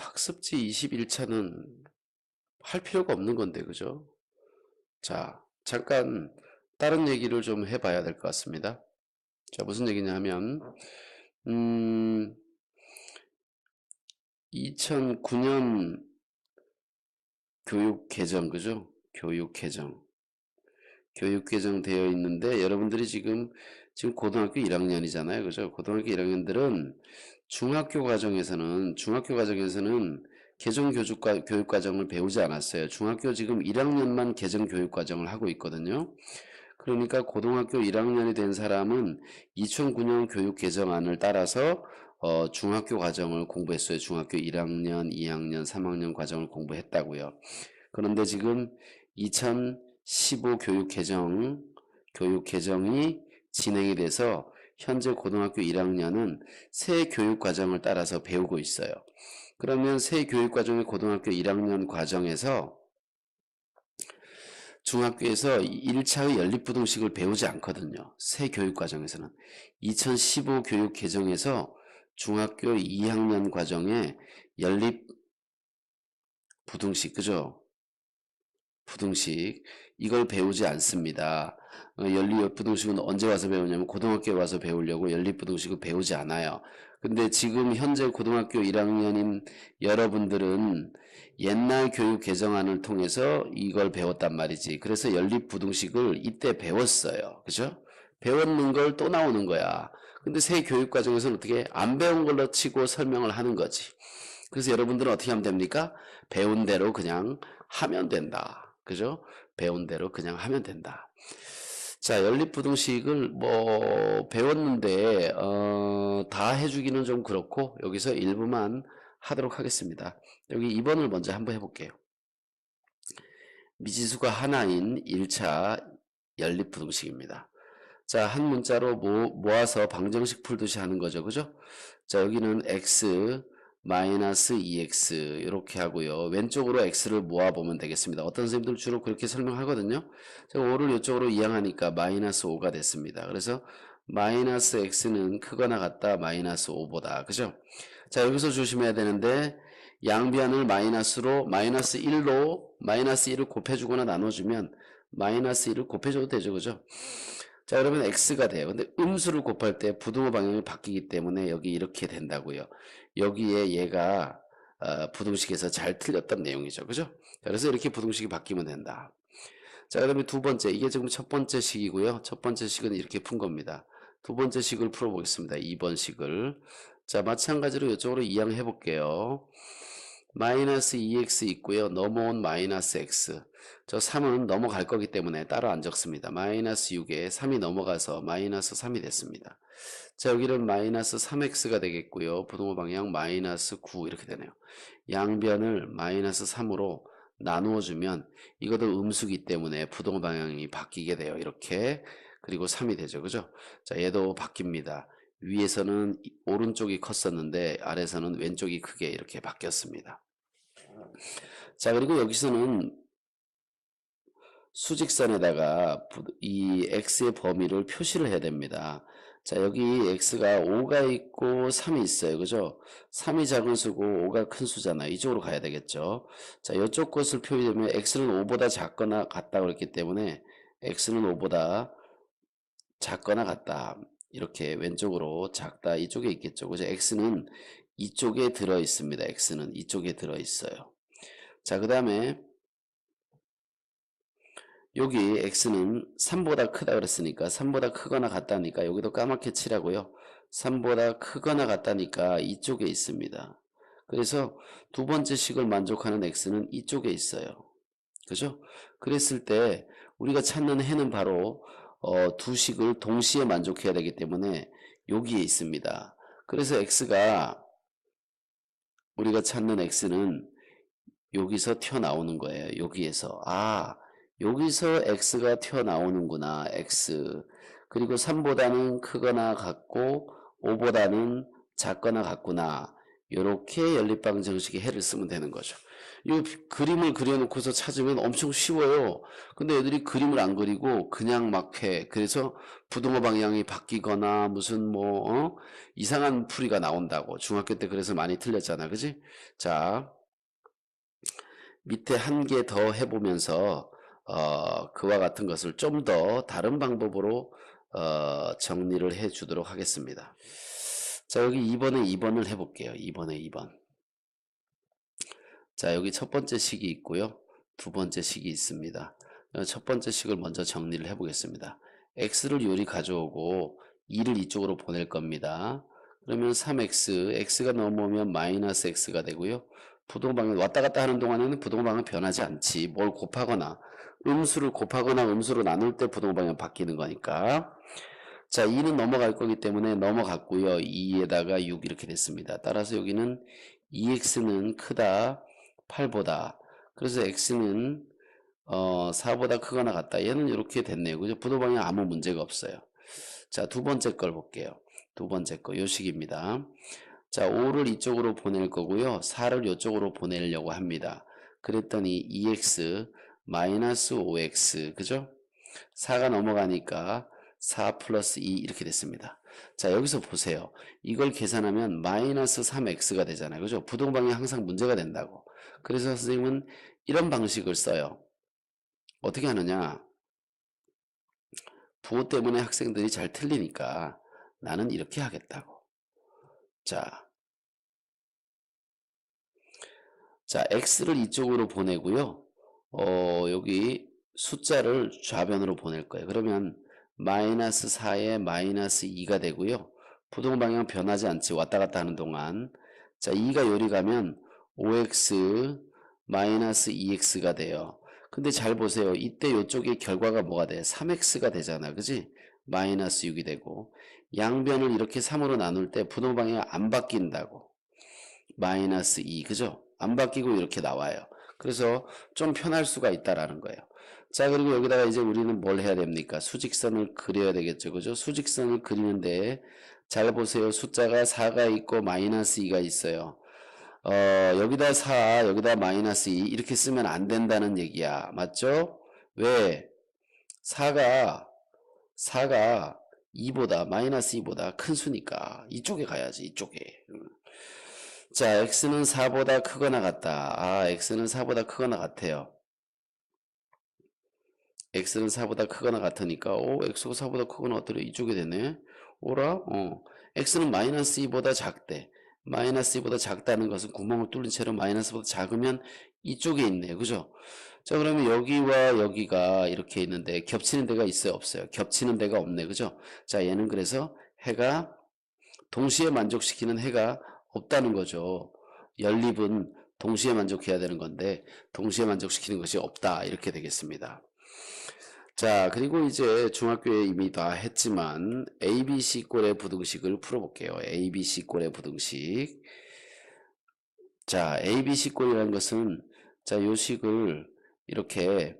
학습지 21차는 할 필요가 없는 건데, 그죠? 자, 잠깐 다른 얘기를 좀 해봐야 될 것 같습니다. 자, 무슨 얘기냐 하면, 음, 2009년 교육 개정, 그죠? 교육 개정. 교육 개정 되어 있는데, 여러분들이 지금, 지금 고등학교 1학년이잖아요. 그죠? 고등학교 1학년들은 중학교 과정에서는, 중학교 과정에서는 개정 교육, 교육 과정을 배우지 않았어요. 중학교 지금 1학년만 개정 교육 과정을 하고 있거든요. 그러니까 고등학교 1학년이 된 사람은 2009년 교육 개정안을 따라서 어, 중학교 과정을 공부했어요. 중학교 1학년, 2학년, 3학년 과정을 공부했다고요. 그런데 지금 2015 교육 개정, 교육 개정이 진행이 돼서 현재 고등학교 1학년은 새 교육 과정을 따라서 배우고 있어요. 그러면 새 교육 과정의 고등학교 1학년 과정에서 중학교에서 1차의 연립부등식을 배우지 않거든요. 새 교육 과정에서는. 2015 교육 개정에서 중학교 2학년 과정에 연립 부등식, 그죠? 부등식. 이걸 배우지 않습니다. 어, 연립 부등식은 언제 와서 배우냐면 고등학교에 와서 배우려고 연립 부등식을 배우지 않아요. 근데 지금 현재 고등학교 1학년인 여러분들은 옛날 교육 개정안을 통해서 이걸 배웠단 말이지. 그래서 연립 부등식을 이때 배웠어요. 그죠? 배웠는 걸 또 나오는 거야. 근데 새 교육 과정에서는 어떻게 안 배운 걸로 치고 설명을 하는 거지. 그래서 여러분들은 어떻게 하면 됩니까? 배운 대로 그냥 하면 된다. 그죠? 배운 대로 그냥 하면 된다. 자, 연립부등식을 뭐 배웠는데 어, 다 해주기는 좀 그렇고 여기서 일부만 하도록 하겠습니다. 여기 2번을 먼저 한번 해볼게요. 미지수가 하나인 1차 연립부등식입니다. 자, 한 문자로 모아서 방정식 풀듯이 하는 거죠. 그죠? 자, 여기는 x 마이너스 2x 이렇게 하고요. 왼쪽으로 x를 모아보면 되겠습니다. 어떤 선생님들 주로 그렇게 설명하거든요. 제가 5를 이쪽으로 이항하니까 마이너스 5가 됐습니다. 그래서 마이너스 x는 크거나 같다 마이너스 5보다. 그죠? 자, 여기서 조심해야 되는데 양변을 마이너스로 마이너스 1로 마이너스 1을 곱해주거나 나눠주면 마이너스 1을 곱해줘도 되죠. 그죠? 자, 그러면 x가 돼요. 근데 음수를 곱할 때 부등호 방향이 바뀌기 때문에 여기 이렇게 된다고요. 여기에 얘가 어, 부등식에서 잘 틀렸던 내용이죠. 그죠? 그래서 이렇게 부등식이 바뀌면 된다. 자, 그 다음에 두 번째. 이게 지금 첫 번째 식이고요. 첫 번째 식은 이렇게 푼 겁니다. 두 번째 식을 풀어보겠습니다. 2번 식을. 자, 마찬가지로 이쪽으로 이항해 볼게요. 마이너스 2x 있고요. 넘어온 마이너스 x. 저 3은 넘어갈 거기 때문에 따로 안 적습니다. 마이너스 6에 3이 넘어가서 마이너스 3이 됐습니다. 자 여기는 마이너스 3x가 되겠고요. 부동호 방향 마이너스 9 이렇게 되네요. 양변을 마이너스 3으로 나누어 주면 이것도 음수기 때문에 부동호 방향이 바뀌게 돼요. 이렇게 그리고 3이 되죠. 그죠? 자 얘도 바뀝니다. 위에서는 오른쪽이 컸었는데 아래서는 왼쪽이 크게 이렇게 바뀌었습니다. 자 그리고 여기서는 수직선에다가 이 x의 범위를 표시를 해야 됩니다. 자 여기 x가 5가 있고 3이 있어요. 그죠? 3이 작은 수고 5가 큰 수잖아요. 이쪽으로 가야 되겠죠. 자 이쪽 것을 표시되면 x는 5보다 작거나 같다 그랬기 때문에 x는 5보다 작거나 같다. 이렇게 왼쪽으로 작다 이쪽에 있겠죠. 그죠? x는 이쪽에 들어 있습니다. x는 이쪽에 들어 있어요. 자, 그 다음에 여기 x는 3보다 크다 그랬으니까 3보다 크거나 같다니까 여기도 까맣게 칠하고요. 3보다 크거나 같다니까 이쪽에 있습니다. 그래서 두 번째 식을 만족하는 x는 이쪽에 있어요. 그죠? 그랬을 때 우리가 찾는 해는 바로 어, 두 식을 동시에 만족해야 되기 때문에 여기에 있습니다. 그래서 x가 우리가 찾는 x는 여기서 튀어나오는 거예요. 여기에서 아 여기서 x가 튀어나오는구나. x. 그리고 3보다는 크거나 같고 5보다는 작거나 같구나. 이렇게 연립방정식의 해를 쓰면 되는 거죠. 이 그림을 그려놓고서 찾으면 엄청 쉬워요. 근데 애들이 그림을 안 그리고 그냥 막 해. 그래서 부동호 방향이 바뀌거나 무슨 뭐 어? 이상한 풀이가 나온다고. 중학교 때 그래서 많이 틀렸잖아. 그지? 자, 밑에 한 개 더 해보면서 어, 그와 같은 것을 좀 더 다른 방법으로 어, 정리를 해 주도록 하겠습니다. 자, 여기 2번에 2번을 해볼게요. 2번에 2번. 자, 여기 첫 번째 식이 있고요. 두 번째 식이 있습니다. 어, 첫 번째 식을 먼저 정리를 해보겠습니다. x를 요리 가져오고 2를 이쪽으로 보낼 겁니다. 그러면 3x, x가 넘어오면 마이너스 x가 되고요. 부동방향 왔다 갔다 하는 동안에는 부동방향 변하지 않지. 뭘 곱하거나 음수를 곱하거나 음수로 나눌 때 부동방향 바뀌는 거니까. 자, 2는 넘어갈 거기 때문에 넘어갔고요. 2에다가 6 이렇게 됐습니다. 따라서 여기는 2x는 크다 8보다. 그래서 x는 어, 4보다 크거나 같다. 얘는 이렇게 됐네요. 그죠? 부동방향 아무 문제가 없어요. 자, 두 번째 걸 볼게요. 두 번째 거 요식입니다. 자, 5를 이쪽으로 보낼 거고요. 4를 이쪽으로 보내려고 합니다. 그랬더니 2x 마이너스 5x 그죠? 4가 넘어가니까 4 플러스 2 이렇게 됐습니다. 자, 여기서 보세요. 이걸 계산하면 마이너스 3x가 되잖아요. 그죠? 부동방이 항상 문제가 된다고. 그래서 선생님은 이런 방식을 써요. 어떻게 하느냐? 부호 때문에 학생들이 잘 틀리니까 나는 이렇게 하겠다고. 자, 자, x를 이쪽으로 보내고요. 어, 여기 숫자를 좌변으로 보낼 거예요. 그러면 마이너스 4에 마이너스 2가 되고요. 부동 방향 변하지 않지 왔다 갔다 하는 동안 자 2가 요리 가면 5x 마이너스 2x가 돼요. 근데 잘 보세요. 이때 이쪽에 결과가 뭐가 돼? 3x가 되잖아. 그지? 마이너스 6이 되고 양변을 이렇게 3으로 나눌 때 부동 방향 안 바뀐다고. 마이너스 2 그죠? 안 바뀌고 이렇게 나와요. 그래서 좀 편할 수가 있다라는 거예요. 자, 그리고 여기다가 이제 우리는 뭘 해야 됩니까? 수직선을 그려야 되겠죠. 그죠? 수직선을 그리는데 잘 보세요. 숫자가 4가 있고 마이너스 2가 있어요. 어, 여기다 4, 여기다 마이너스 2 이렇게 쓰면 안 된다는 얘기야. 맞죠? 왜? 4가 4가 2보다 마이너스 2보다 큰 수니까 이쪽에 가야지. 이쪽에. 음. 자, x는 4보다 크거나 같다. 아, x는 4보다 크거나 같아요. x는 4보다 크거나 같으니까 오, x가 4보다 크거나 같더래. 이쪽에 되네. 오라? 어. x는 마이너스 2보다 작대. 마이너스 2보다 작다는 것은 구멍을 뚫린 채로 마이너스보다 작으면 이쪽에 있네. 그죠? 자, 그러면 여기와 여기가 이렇게 있는데 겹치는 데가 있어요? 없어요? 겹치는 데가 없네. 그죠? 자, 얘는 그래서 해가 동시에 만족시키는 해가 없다는 거죠. 연립은 동시에 만족해야 되는 건데 동시에 만족시키는 것이 없다 이렇게 되겠습니다. 자 그리고 이제 중학교에 이미 다 했지만 ABC 꼴의 부등식을 풀어볼게요. ABC 꼴의 부등식. 자 ABC 꼴이라는 것은 자 요식을 이렇게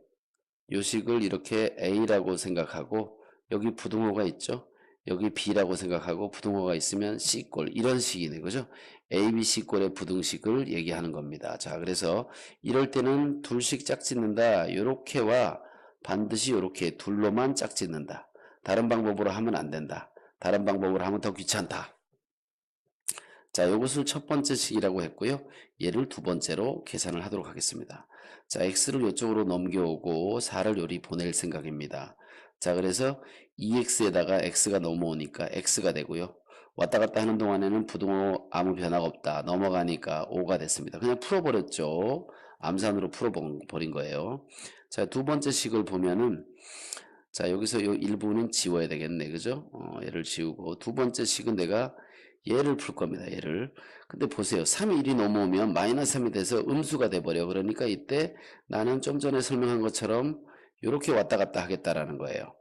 요식을 이렇게 A라고 생각하고 여기 부등호가 있죠. 여기 B라고 생각하고 부등호가 있으면 C꼴. 이런 식이네 그죠? ABC꼴의 부등식을 얘기하는 겁니다. 자 그래서 이럴 때는 둘씩 짝짓는다. 요렇게와 반드시 요렇게 둘로만 짝짓는다 다른 방법으로 하면 안 된다 다른 방법으로 하면 더 귀찮다 자 이것을 첫 번째 식이라고 했고요 얘를 두 번째로 계산을 하도록 하겠습니다 자 x를 이쪽으로 넘겨오고 4를 요리 보낼 생각입니다 자 그래서 2x에다가 x가 넘어오니까 x가 되고요. 왔다 갔다 하는 동안에는 부동호 아무 변화가 없다. 넘어가니까 5가 됐습니다. 그냥 풀어버렸죠. 암산으로 풀어버린 거예요. 자, 두 번째 식을 보면은 자, 여기서 요 일부는 지워야 되겠네. 그죠? 어, 얘를 지우고 두 번째 식은 내가 얘를 풀 겁니다. 얘를. 근데 보세요. 3이 1이 넘어오면 마이너스 3이 돼서 음수가 돼버려. 그러니까 이때 나는 좀 전에 설명한 것처럼 이렇게 왔다 갔다 하겠다라는 거예요.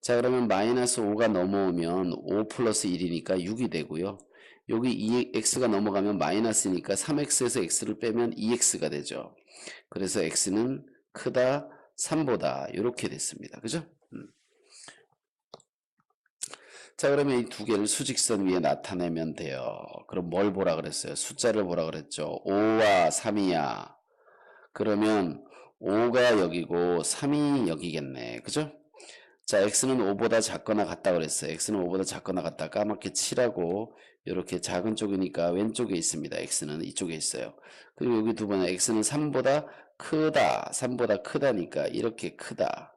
자 그러면 마이너스 5가 넘어오면 5 플러스 1이니까 6이 되고요. 여기 2x가 넘어가면 마이너스니까 3x에서 x를 빼면 2x가 되죠. 그래서 x는 크다 3보다 이렇게 됐습니다. 그죠? 음. 자 그러면 이 두 개를 수직선 위에 나타내면 돼요. 그럼 뭘 보라 그랬어요? 숫자를 보라 그랬죠. 5와 3이야. 그러면 5가 여기고 3이 여기겠네. 그죠? 자, x는 5보다 작거나 같다 그랬어요. x는 5보다 작거나 같다. 까맣게 칠하고 이렇게 작은 쪽이니까 왼쪽에 있습니다. x는 이쪽에 있어요. 그리고 여기 두 번에 x는 3보다 크다. 3보다 크다니까 이렇게 크다.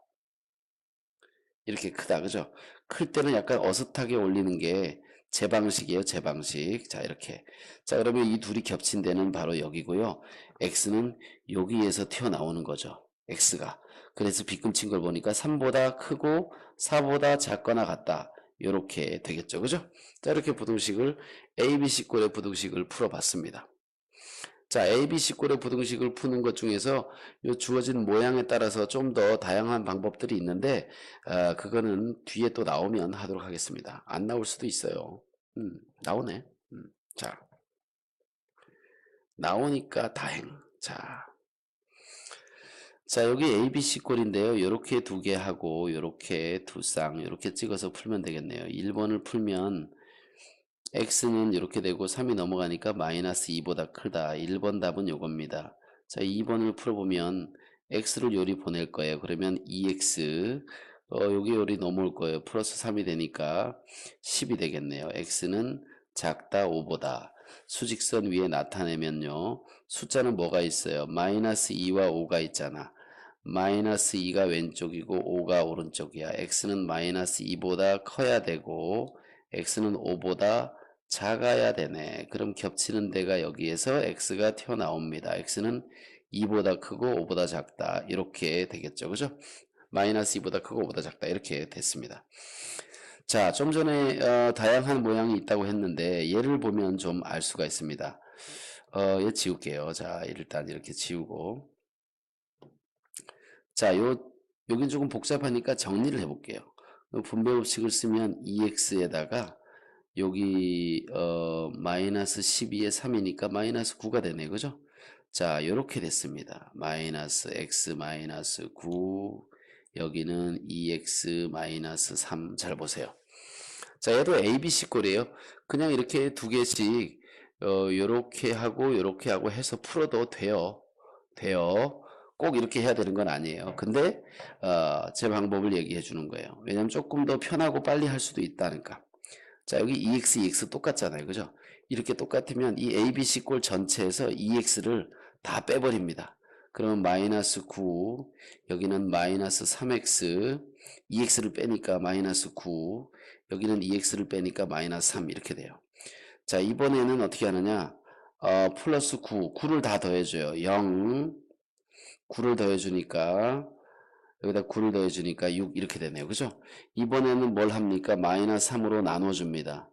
이렇게 크다. 그죠? 클 때는 약간 어슷하게 올리는 게 제 방식이에요. 제 방식. 자, 이렇게. 자, 그러면 이 둘이 겹친 데는 바로 여기고요. x는 여기에서 튀어나오는 거죠. x가. 그래서 빗금친 걸 보니까 3보다 크고 4보다 작거나 같다. 이렇게 되겠죠. 그죠? 자, 이렇게 부등식을 ABC 꼴의 부등식을 풀어봤습니다. 자, ABC 꼴의 부등식을 푸는 것 중에서 요 주어진 모양에 따라서 좀 더 다양한 방법들이 있는데 아, 그거는 뒤에 또 나오면 하도록 하겠습니다. 안 나올 수도 있어요. 음, 나오네. 음, 자, 나오니까 다행. 자, 자 여기 ABC 꼴인데요. 이렇게 두 개 하고 이렇게 두 쌍 이렇게 찍어서 풀면 되겠네요. 1번을 풀면 x는 이렇게 되고 3이 넘어가니까 마이너스 2보다 크다. 1번 답은 요겁니다. 자 2번을 풀어보면 x를 요리 보낼 거예요. 그러면 2x 어, 여기 요리 넘어올 거예요. 플러스 3이 되니까 10이 되겠네요. x는 작다 5보다 수직선 위에 나타내면요. 숫자는 뭐가 있어요? 마이너스 2와 5가 있잖아. 마이너스 2가 왼쪽이고 5가 오른쪽이야. x는 마이너스 2보다 커야 되고 x는 5보다 작아야 되네. 그럼 겹치는 데가 여기에서 x가 튀어나옵니다. x는 2보다 크고 5보다 작다. 이렇게 되겠죠. 그죠? 마이너스 2보다 크고 5보다 작다. 이렇게 됐습니다. 자, 좀 전에 어, 다양한 모양이 있다고 했는데 얘를 보면 좀 알 수가 있습니다. 어, 얘 지울게요. 자, 일단 이렇게 지우고 자, 요 여긴 조금 복잡하니까 정리를 해볼게요. 분배 법칙을 쓰면 2x에다가 여기 어, 마이너스 12에 3이니까 마이너스 9가 되네 그죠? 자 이렇게 됐습니다. 마이너스 x 마이너스 9 여기는 2x 마이너스 3 잘 보세요. 자 얘도 ABC 꼴이에요. 그냥 이렇게 두 개씩 어, 요렇게 하고 요렇게 하고 해서 풀어도 돼요. 돼요. 꼭 이렇게 해야 되는 건 아니에요. 근데 어, 제 방법을 얘기해 주는 거예요. 왜냐면 조금 더 편하고 빨리 할 수도 있다니까. 자 여기 EX, EX 똑같잖아요. 그죠? 이렇게 똑같으면 이 ABC 꼴 전체에서 EX를 다 빼버립니다. 그러면 마이너스 9 여기는 마이너스 3X EX를 빼니까 마이너스 9 여기는 EX를 빼니까 마이너스 3 이렇게 돼요. 자 이번에는 어떻게 하느냐 어, 플러스 9 9를 다 더해줘요. 0 9를 더해주니까 여기다 9를 더해주니까 6 이렇게 되네요. 그죠? 이번에는 뭘 합니까? 마이너스 3으로 나눠줍니다.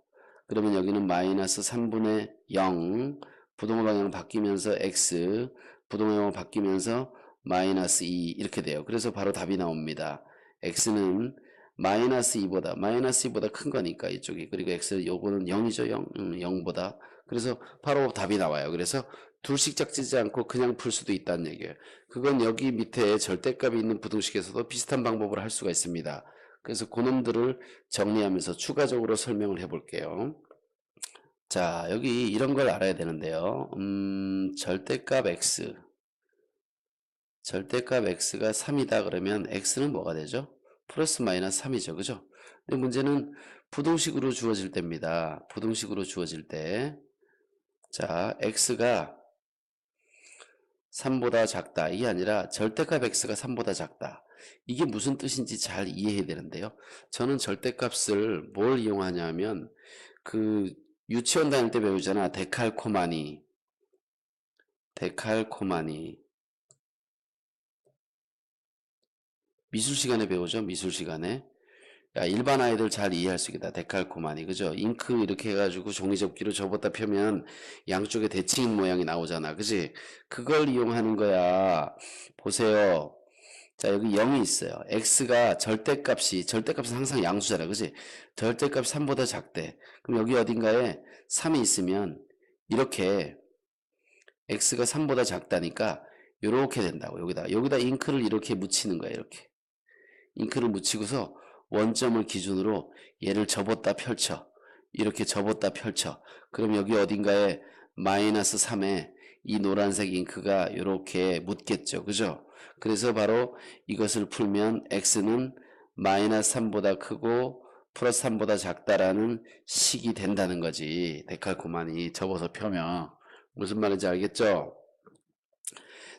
그러면 여기는 마이너스 3분의 0 부동호 방향 바뀌면서 x 부동호 방향 바뀌면서 마이너스 2 이렇게 돼요. 그래서 바로 답이 나옵니다. x는 마이너스 2보다 마이너스 2보다 큰 거니까 이쪽이 그리고 x 요거는 0이죠 0 음, 0보다 그래서 바로 답이 나와요. 그래서 둘씩 짝지지 않고 그냥 풀 수도 있다는 얘기예요. 그건 여기 밑에 절대값이 있는 부등식에서도 비슷한 방법을 할 수가 있습니다. 그래서 그놈들을 정리하면서 추가적으로 설명을 해볼게요. 자, 여기 이런 걸 알아야 되는데요. 음, 절대값 x. 절대값 x가 3이다 그러면 x는 뭐가 되죠? 플러스 마이너스 3이죠. 그죠? 근데 문제는 부등식으로 주어질 때입니다. 부등식으로 주어질 때. 자, x가 3보다 작다. 이게 아니라 절대값 x가 3보다 작다. 이게 무슨 뜻인지 잘 이해해야 되는데요. 저는 절대값을 뭘 이용하냐면 그 유치원 다닐 때 배우잖아. 데칼코마니. 데칼코마니. 미술 시간에 배우죠. 미술 시간에. 야, 일반 아이들 잘 이해할 수 있겠다. 데칼코마니. 그죠? 잉크 이렇게 해가지고 종이접기로 접었다 펴면 양쪽에 대칭 모양이 나오잖아. 그지? 그걸 이용하는 거야. 보세요. 자, 여기 0이 있어요. x가 절대값이, 절대값은 항상 양수잖아. 그지? 절대값이 3보다 작대. 그럼 여기 어딘가에 3이 있으면 이렇게 x가 3보다 작다니까 이렇게 된다고. 여기다. 여기다 잉크를 이렇게 묻히는 거야. 이렇게. 잉크를 묻히고서 원점을 기준으로 얘를 접었다 펼쳐. 이렇게 접었다 펼쳐. 그럼 여기 어딘가에 마이너스 3에 이 노란색 잉크가 이렇게 묻겠죠. 그죠? 그래서 바로 이것을 풀면 x는 마이너스 3보다 크고 플러스 3보다 작다라는 식이 된다는 거지. 데칼코마니 접어서 펴면 무슨 말인지 알겠죠?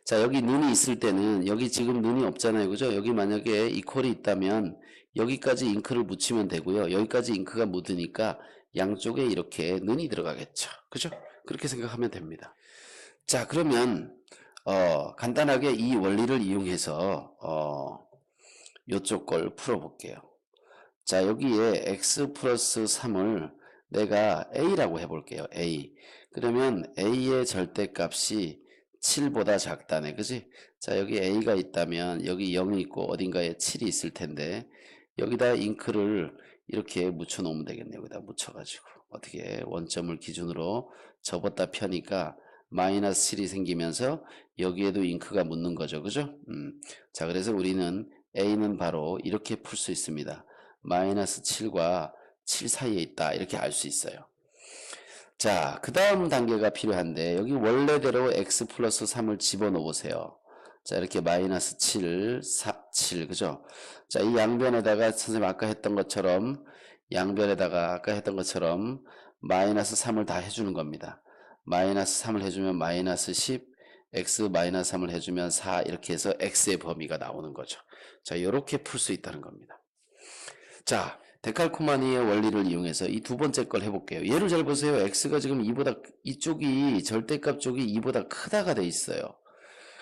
자 여기 눈이 있을 때는 여기 지금 눈이 없잖아요. 그죠? 여기 만약에 이퀄이 있다면 여기까지 잉크를 묻히면 되고요. 여기까지 잉크가 묻으니까 양쪽에 이렇게 눈이 들어가겠죠. 그죠? 그렇게 생각하면 됩니다. 자, 그러면 어, 간단하게 이 원리를 이용해서 어, 요쪽 걸 풀어볼게요. 자, 여기에 x 플러스 3을 내가 a라고 해볼게요. a. 그러면 a의 절대값이 7보다 작다네. 그지? 자, 여기 a가 있다면 여기 0이 있고 어딘가에 7이 있을 텐데 여기다 잉크를 이렇게 묻혀 놓으면 되겠네요. 여기다 묻혀가지고 어떻게 원점을 기준으로 접었다 펴니까 마이너스 7이 생기면서 여기에도 잉크가 묻는 거죠. 그죠? 음. 자, 그래서 우리는 a는 바로 이렇게 풀 수 있습니다. 마이너스 7과 7 사이에 있다. 이렇게 알 수 있어요. 자, 그 다음 단계가 필요한데 여기 원래대로 x 플러스 3을 집어넣어 보세요. 자, 이렇게 마이너스 7, 4, 7, 그죠? 자, 이 양변에다가 선생님 아까 했던 것처럼 양변에다가 아까 했던 것처럼 마이너스 3을 다 해주는 겁니다. 마이너스 3을 해주면 마이너스 10, x 마이너스 3을 해주면 4 이렇게 해서 x의 범위가 나오는 거죠. 자, 이렇게 풀 수 있다는 겁니다. 자, 데칼코마니의 원리를 이용해서 이 두 번째 걸 해볼게요. 얘를 잘 보세요. x가 지금 2보다 이쪽이 절대값 쪽이 2보다 크다가 돼 있어요.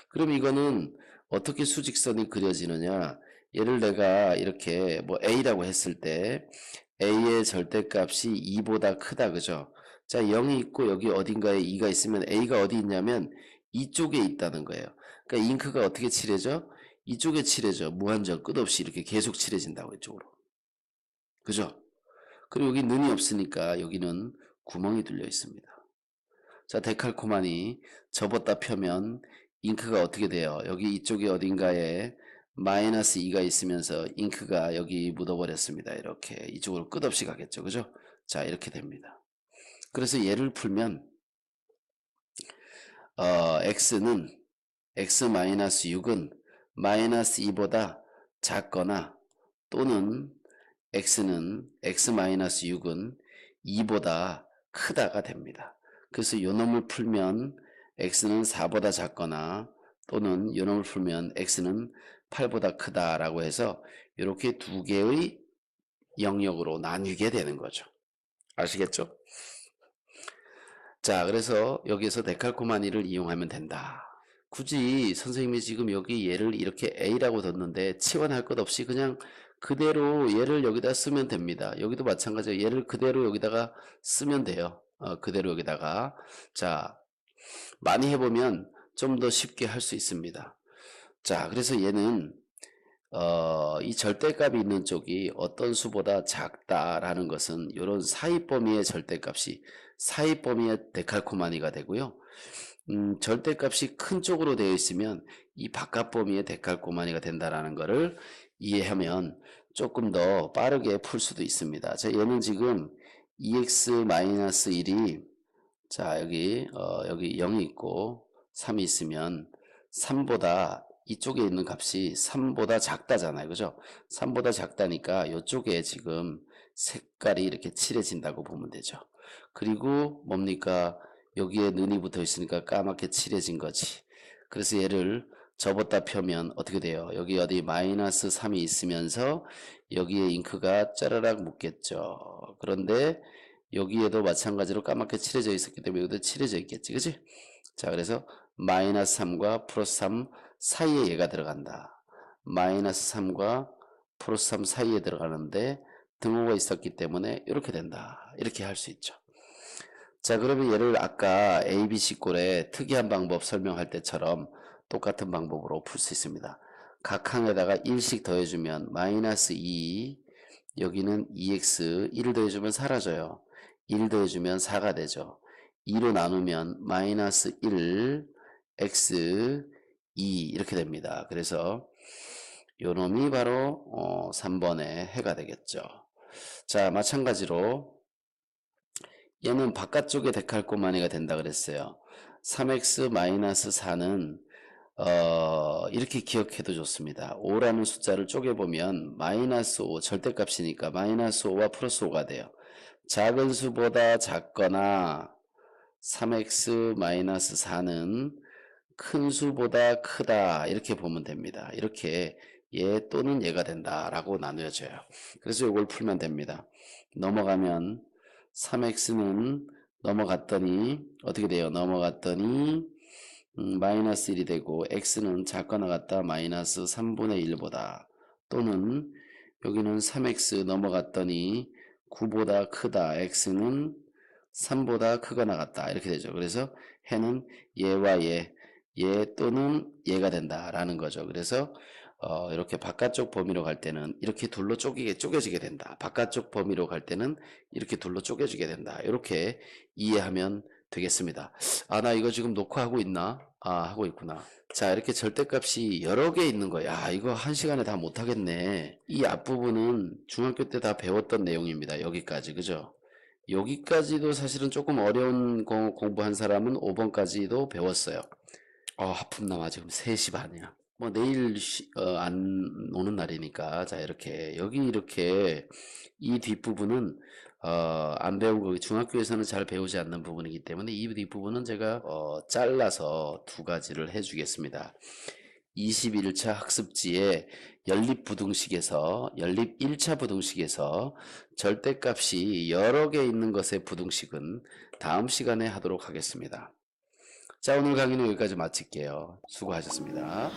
그럼 이거는 어떻게 수직선이 그려지느냐? 얘를 내가 이렇게 뭐 a라고 했을 때 a의 절대값이 2보다 크다 그죠? 자 0이 있고 여기 어딘가에 2가 있으면 a가 어디 있냐면 이쪽에 있다는 거예요. 그러니까 잉크가 어떻게 칠해져? 이쪽에 칠해져. 무한정 끝없이 이렇게 계속 칠해진다고 이쪽으로. 그죠? 그리고 여기 눈이 없으니까 여기는 구멍이 뚫려 있습니다. 자 데칼코마니 접었다 펴면 잉크가 어떻게 돼요? 여기 이쪽에 어딘가에 마이너스 2가 있으면서 잉크가 여기 묻어버렸습니다. 이렇게 이쪽으로 끝없이 가겠죠. 그죠? 자 이렇게 됩니다. 그래서 얘를 풀면 어, x는 x 마이너스 6은 마이너스 2보다 작거나 또는 x는 x 마이너스 6은 2보다 크다가 됩니다. 그래서 요 놈을 풀면 x는 4보다 작거나 또는 요 놈을 풀면 x는 8보다 크다라고 해서 이렇게 두 개의 영역으로 나뉘게 되는 거죠. 아시겠죠? 자, 그래서 여기에서 데칼코마니를 이용하면 된다. 굳이 선생님이 지금 여기 얘를 이렇게 A라고 뒀는데 치환할 것 없이 그냥 그대로 얘를 여기다 쓰면 됩니다. 여기도 마찬가지로 얘를 그대로 여기다가 쓰면 돼요. 어, 그대로 여기다가. 자, 많이 해보면 좀 더 쉽게 할 수 있습니다. 자, 그래서 얘는 어, 이 절대값이 있는 쪽이 어떤 수보다 작다라는 것은 이런 사이 범위의 절대값이 사이 범위의 데칼코마니가 되고요. 음, 절대값이 큰 쪽으로 되어 있으면 이 바깥 범위의 데칼코마니가 된다라는 것을 이해하면 조금 더 빠르게 풀 수도 있습니다. 자, 얘는 지금 2x-1이 자, 여기 어, 여기 0이 있고 3이 있으면 3보다 이쪽에 있는 값이 3보다 작다잖아요. 그죠? 3보다 작다니까 이쪽에 지금 색깔이 이렇게 칠해진다고 보면 되죠. 그리고 뭡니까? 여기에 눈이 붙어 있으니까 까맣게 칠해진 거지. 그래서 얘를 접었다 펴면 어떻게 돼요? 여기 어디 마이너스 3이 있으면서 여기에 잉크가 짜라락 묻겠죠. 그런데 여기에도 마찬가지로 까맣게 칠해져 있었기 때문에 여기도 칠해져 있겠지. 그지? 자, 그래서 마이너스 3과 플러스 3 사이에 얘가 들어간다. 마이너스 3과 플러스 3 사이에 들어가는데 등호가 있었기 때문에 이렇게 된다. 이렇게 할 수 있죠. 자, 그러면 얘를 아까 ABC 꼴의 특이한 방법 설명할 때처럼 똑같은 방법으로 풀 수 있습니다. 각 항에다가 1씩 더해주면 마이너스 2 여기는 2x 1을 더해주면 사라져요. 1 더해주면 4가 되죠. 2로 나누면 마이너스 1 x 2 이렇게 됩니다. 그래서 요 놈이 바로 어, 3번의 해가 되겠죠. 자 마찬가지로 얘는 바깥쪽에 데칼코마니가 된다 그랬어요. 3x 마이너스 4는 어, 이렇게 기억해도 좋습니다. 5라는 숫자를 쪼개보면 마이너스 5 절대값이니까 마이너스 5와 플러스 5가 돼요. 작은 수보다 작거나 3x 마이너스 4는 큰 수보다 크다 이렇게 보면 됩니다. 이렇게 얘 또는 얘가 된다 라고 나누어져요. 그래서 이걸 풀면 됩니다. 넘어가면 3x는 넘어갔더니 어떻게 돼요? 넘어갔더니 음, 마이너스 1이 되고 x는 작거나 같다 마이너스 3분의 1보다 또는 여기는 3x 넘어갔더니 9보다 크다 x는 3보다 크거나 같다 이렇게 되죠. 그래서 해는 얘와 얘, 얘 또는 얘가 된다라는 거죠. 그래서 어, 이렇게 바깥쪽 범위로 갈 때는 이렇게 둘로 쪼개게 쪼개지게 된다. 바깥쪽 범위로 갈 때는 이렇게 둘로 쪼개지게 된다. 이렇게 이해하면 되겠습니다. 아, 나 이거 지금 녹화하고 있나? 아, 하고 있구나. 자, 이렇게 절대값이 여러 개 있는 거야. 아, 이거 한 시간에 다 못하겠네. 이 앞부분은 중학교 때 다 배웠던 내용입니다. 여기까지, 그죠? 여기까지도 사실은 조금 어려운 거 공부한 사람은 5번까지도 배웠어요. 어, 하품남아 지금 3시 반이야. 뭐 내일 쉬- 어, 안 오는 날이니까 자 이렇게 여기 이렇게 이 뒷부분은 어, 안 배운 거 중학교에서는 잘 배우지 않는 부분이기 때문에 이 뒷부분은 제가 어, 잘라서 두 가지를 해주겠습니다. 21차 학습지에 연립부등식에서 연립 1차 부등식에서 절대값이 여러 개 있는 것의 부등식은 다음 시간에 하도록 하겠습니다. 자 오늘 강의는 여기까지 마칠게요. 수고하셨습니다.